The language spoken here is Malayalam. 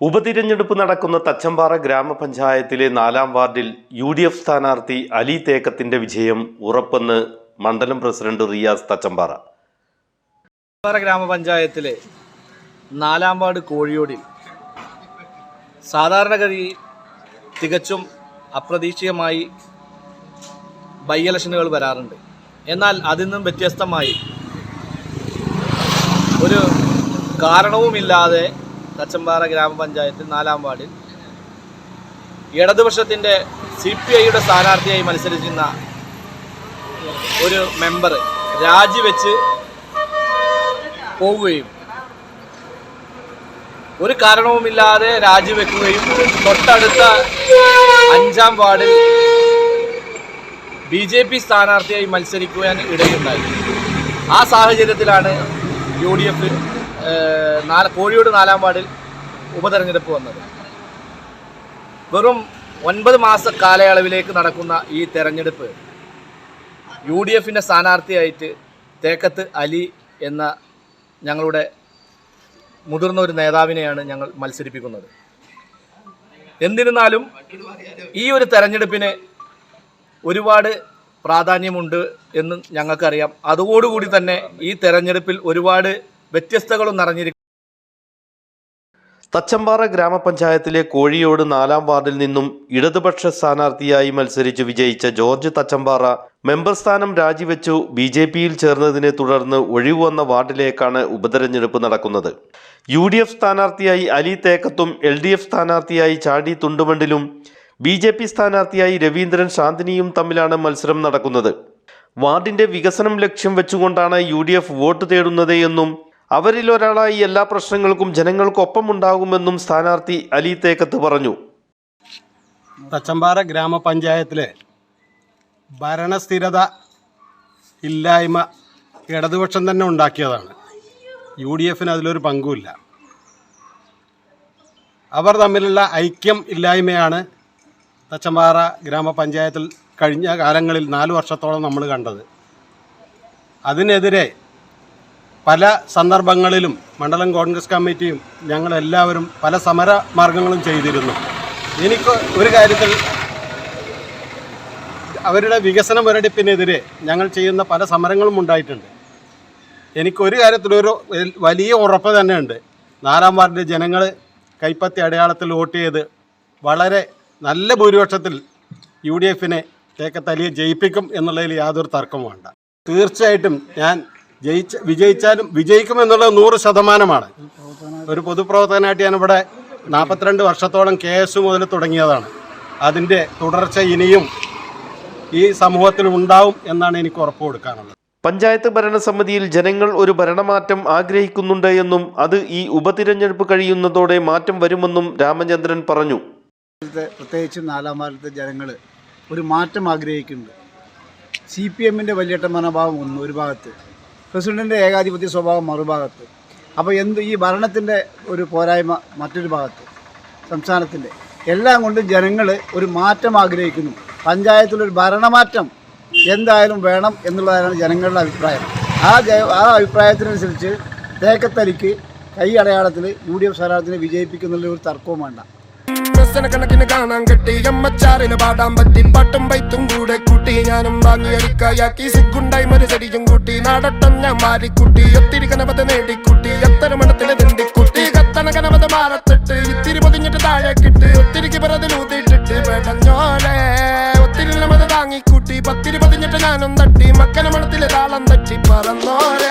ഉപതിരഞ്ഞെടുപ്പ് നടക്കുന്ന തച്ചമ്പാറ ഗ്രാമപഞ്ചായത്തിലെ നാലാം വാർഡിൽ യു ഡി എഫ് സ്ഥാനാർത്ഥി അലി തേക്കത്തിന്റെ വിജയം ഉറപ്പെന്ന് മണ്ഡലം പ്രസിഡന്റ് റിയാസ് തച്ചമ്പാറ. തച്ചമ്പാറ ഗ്രാമപഞ്ചായത്തിലെ നാലാം വാർഡ് കോഴിയോടിൽ സാധാരണഗതി തികച്ചും അപ്രതീക്ഷിതമായി ബൈ ഇലക്ഷനുകൾ വരാറുണ്ട്. എന്നാൽ അതിൽ നിന്നും വ്യത്യസ്തമായി ഒരു കാരണവുമില്ലാതെ തച്ചമ്പാറ ഗ്രാമപഞ്ചായത്തിൽ നാലാം വാർഡിൽ. ഇടതുപക്ഷത്തിന്റെ സി പി ഐയുടെ സ്ഥാനാർത്ഥിയായി മത്സരിക്കുന്ന ഒരു മെമ്പർ രാജിവെച്ച് പോവുകയും ഒരു കാരണവുമില്ലാതെ രാജിവെക്കുകയും തൊട്ടടുത്ത അഞ്ചാം വാർഡിൽ ബി ജെ പി സ്ഥാനാർത്ഥിയായി മത്സരിക്കുവാൻ ഇടയുണ്ടായി. ആ സാഹചര്യത്തിലാണ് യു ഡി എഫ് കോഴിയോട് നാലാം വാർഡിൽ ഉപതെരഞ്ഞെടുപ്പ് വന്നത്. വെറും ഒൻപത് മാസ കാലയളവിലേക്ക് നടക്കുന്ന ഈ തെരഞ്ഞെടുപ്പ് യു ഡി എഫിന്റെ സ്ഥാനാർത്ഥിയായിട്ട് തേക്കത്ത് അലി എന്ന ഞങ്ങളുടെ മുതിർന്ന ഒരു നേതാവിനെയാണ് ഞങ്ങൾ മത്സരിപ്പിക്കുന്നത്. എന്നിരുന്നാലും ഈ ഒരു തെരഞ്ഞെടുപ്പിന് ഒരുപാട് പ്രാധാന്യമുണ്ട് എന്ന് ഞങ്ങൾക്കറിയാം. അതോടുകൂടി തന്നെ ഈ തെരഞ്ഞെടുപ്പിൽ ഒരുപാട് വ്യത്യസ്തകളും നിറഞ്ഞിരിക്കും. തച്ചമ്പാറ ഗ്രാമപഞ്ചായത്തിലെ കോഴിയോട് നാലാം വാർഡിൽ നിന്നും ഇടതുപക്ഷ സ്ഥാനാർത്ഥിയായി മത്സരിച്ച് വിജയിച്ച ജോർജ് തച്ചമ്പാറ മെമ്പർ സ്ഥാനം രാജിവെച്ചു ബി ജെ പിയിൽ ചേർന്നതിനെ തുടർന്ന് ഒഴിവു വന്ന വാർഡിലേക്കാണ് ഉപതെരഞ്ഞെടുപ്പ് നടക്കുന്നത്. യു ഡി എഫ് സ്ഥാനാർത്ഥിയായി അലി തേക്കത്തും എൽ ഡി എഫ് സ്ഥാനാർത്ഥിയായി ചാടി തുണ്ടുമണ്ടിലും ബി ജെ പി സ്ഥാനാർത്ഥിയായി രവീന്ദ്രൻ ശാന്തിനിയും തമ്മിലാണ് മത്സരം നടക്കുന്നത്. വാർഡിന്റെ വികസനം ലക്ഷ്യം വെച്ചുകൊണ്ടാണ് യു ഡി എഫ് വോട്ട് തേടുന്നത് എന്നും അവരിൽ ഒരാളായി എല്ലാ പ്രശ്നങ്ങൾക്കും ജനങ്ങൾക്കൊപ്പമുണ്ടാകുമെന്നും സ്ഥാനാർത്ഥി അലി തേക്കത്ത് പറഞ്ഞു. തച്ചമ്പാറ ഗ്രാമപഞ്ചായത്തിലെ ഭരണസ്ഥിരത ഇല്ലായ്മ ഇടതുപക്ഷം തന്നെ ഉണ്ടാക്കിയതാണ്. യു ഡി എഫിന് അതിലൊരു പങ്കുമില്ല. അവർ തമ്മിലുള്ള ഐക്യം ഇല്ലായ്മയാണ് തച്ചമ്പാറ ഗ്രാമപഞ്ചായത്തിൽ കഴിഞ്ഞ കാലങ്ങളിൽ നാല് വർഷത്തോളം നമ്മൾ കണ്ടത്. അതിനെതിരെ പല സന്ദർഭങ്ങളിലും മണ്ഡലം കോൺഗ്രസ് കമ്മിറ്റിയും ഞങ്ങളെല്ലാവരും പല സമര മാർഗങ്ങളും ചെയ്തിരുന്നു. എനിക്ക് ഒരു കാര്യത്തിൽ അവരുടെ വികസന മുരടിപ്പിനെതിരെ ഞങ്ങൾ ചെയ്യുന്ന പല സമരങ്ങളും ഉണ്ടായിട്ടുണ്ട്. എനിക്കൊരു കാര്യത്തിലൊരു വലിയ ഉറപ്പ് തന്നെയുണ്ട്. നാലാം വാർഡിലെ ജനങ്ങൾ കൈപ്പത്തി അടയാളത്തിൽ വോട്ട് ചെയ്ത് വളരെ നല്ല ഭൂരിപക്ഷത്തിൽ യു ഡി എഫിനെ തേക്കത്തലിയെ ജയിപ്പിക്കും എന്നുള്ളതിൽ യാതൊരു തർക്കവും വേണ്ട. തീർച്ചയായിട്ടും ഞാൻ ജയിച്ച വിജയിച്ചാലും വിജയിക്കുമെന്നുള്ളത് നൂറ് ശതമാനമാണ്. ഒരു പൊതുപ്രവർത്തകനായിട്ട് ഞാനിവിടെ നാൽപ്പത്തിരണ്ട് വർഷത്തോളം കെ എസ് മുതൽ തുടങ്ങിയതാണ്. അതിന്റെ തുടർച്ച ഇനിയും ഈ സമൂഹത്തിൽ ഉണ്ടാവും എന്നാണ് എനിക്ക് ഉറപ്പ് കൊടുക്കാനുള്ളത്. പഞ്ചായത്ത് ഭരണസമിതിയിൽ ജനങ്ങൾ ഒരു ഭരണമാറ്റം ആഗ്രഹിക്കുന്നുണ്ട് എന്നും അത് ഈ ഉപതിരഞ്ഞെടുപ്പ് കഴിയുന്നതോടെ മാറ്റം വരുമെന്നും രാമചന്ദ്രൻ പറഞ്ഞു. പ്രത്യേകിച്ചും നാലാം വാരത്തെ ജനങ്ങൾ ഒരു മാറ്റം ആഗ്രഹിക്കുന്നുണ്ട്. സി പി എമ്മിന്റെ വലിയേട്ട മനോഭാവം ഒന്ന് ഒരു ഭാഗത്ത്. പ്രസിഡന്റിന്റെ ഏകാധിപത്യ സ്വഭാവം മറുഭാഗത്ത്. അപ്പോൾ എന്ത് ഈ ഭരണത്തിന്റെ ഒരു പോരായ്മ മറ്റൊരു ഭാഗത്ത് സംസ്ഥാനത്തിന്റെ എല്ലാം കൊണ്ടും ജനങ്ങൾ ഒരു മാറ്റം ആഗ്രഹിക്കുന്നു. പഞ്ചായത്തിലൊരു ഭരണമാറ്റം എന്തായാലും വേണം എന്നുള്ളതാണ് ജനങ്ങളുടെ അഭിപ്രായം. ആ ആ അഭിപ്രായത്തിനനുസരിച്ച് തേക്കത്തലിക്ക് കൈ അടയാളത്തിൽ യു ഡി എഫ് സ്ഥാനാർത്ഥിനെ വിജയിപ്പിക്കുന്നുള്ള ഒരു തർക്കവും വേണ്ട. കണക്കിന് കാണാൻ കിട്ടി. അമ്മച്ചാറിന് പാടാൻ പറ്റി. പട്ടും പൈത്തും കൂടെ കൂട്ടി. ഞാനും വാങ്ങി വാങ്ങിയടിക്കായാക്കി. സിഗുണ്ടായി മരു ചെടിയും കൂട്ടി. നാടട്ടം ഞാൻ മാറിക്കൂട്ടി. ഒത്തിരി കനപത നേടിക്കൂട്ടി. എത്ര മണത്തിലെ തിണ്ടിക്കൂട്ടി. കത്തണ കനപത മാറത്തിട്ട്. ഇത്തിരി പൊതിഞ്ഞിട്ട് താഴെ കിട്ട് ഒത്തിരിക്ക് പിറതിലൂത്തിട്ടിട്ട് ഒത്തിരി നമത് താങ്ങിക്കൂട്ടി പത്തിരി പൊതിഞ്ഞിട്ട് ഞാനും തട്ടി. മക്കന മണത്തിലെ താളം തട്ടി. പറന്നോരെ